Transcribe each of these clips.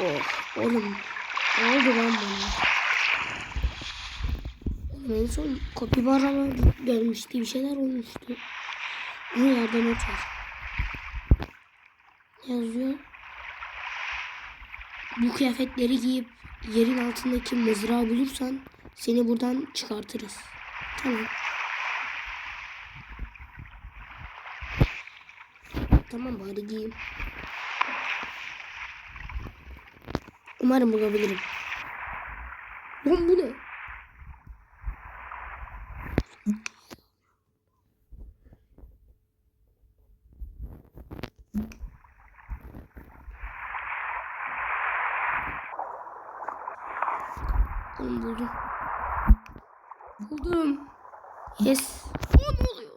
Oh oğlum. Ne oldu lan bana? En son kapibara gelmişti. Bir şeyler olmuştu. Bu yerde not var. Yazıyor? Bu kıyafetleri giyip yerin altındaki mızrağı bulursan seni buradan çıkartırız. Tamam. Tamam bari giyeyim. Umarım bulabilirim. Lan bu ne? Oğlum buldum. Buldum. Yes. Aa, ne oluyor?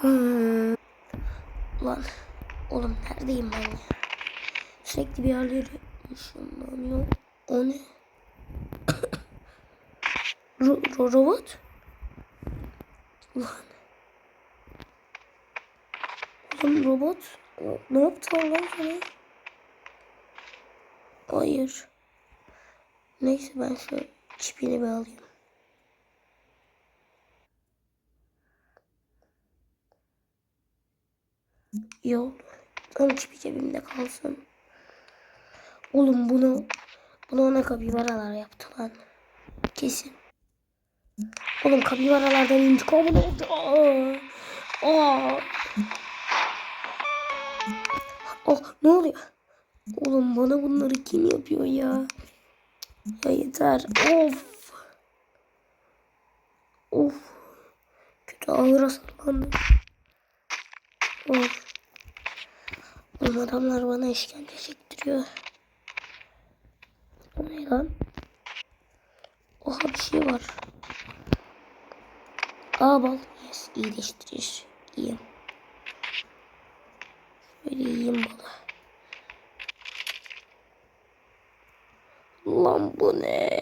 Hmm. Lan. Oğlum neredeyim ben ya? Sürekli bir yerlere ışınlanıyor. O ne? ro ro robot? Lan. Oğlum robot. Ne yaptı lan sana? Hayır. Neyse ben şu çipini bir alayım. İyi oldu. Çipi cebimde kalsın. Oğlum bunu bunu ona kapibaralar yaptı lan. Kesin. Oğlum kapibaralardan intikamını aldı. Aa. Aa. Oh ne oluyor? Oğlum bana bunları kim yapıyor ya? Ya yeter. Of. Of. Kötü ağır hasarlandım. Of. Oğlum adamlar bana işkence çektiriyor. O ne lan? Oha bir şey var. Aa bal. Yes iyileştirir. İyiyim. Şöyle yiyeyim balı. Lan bu ne?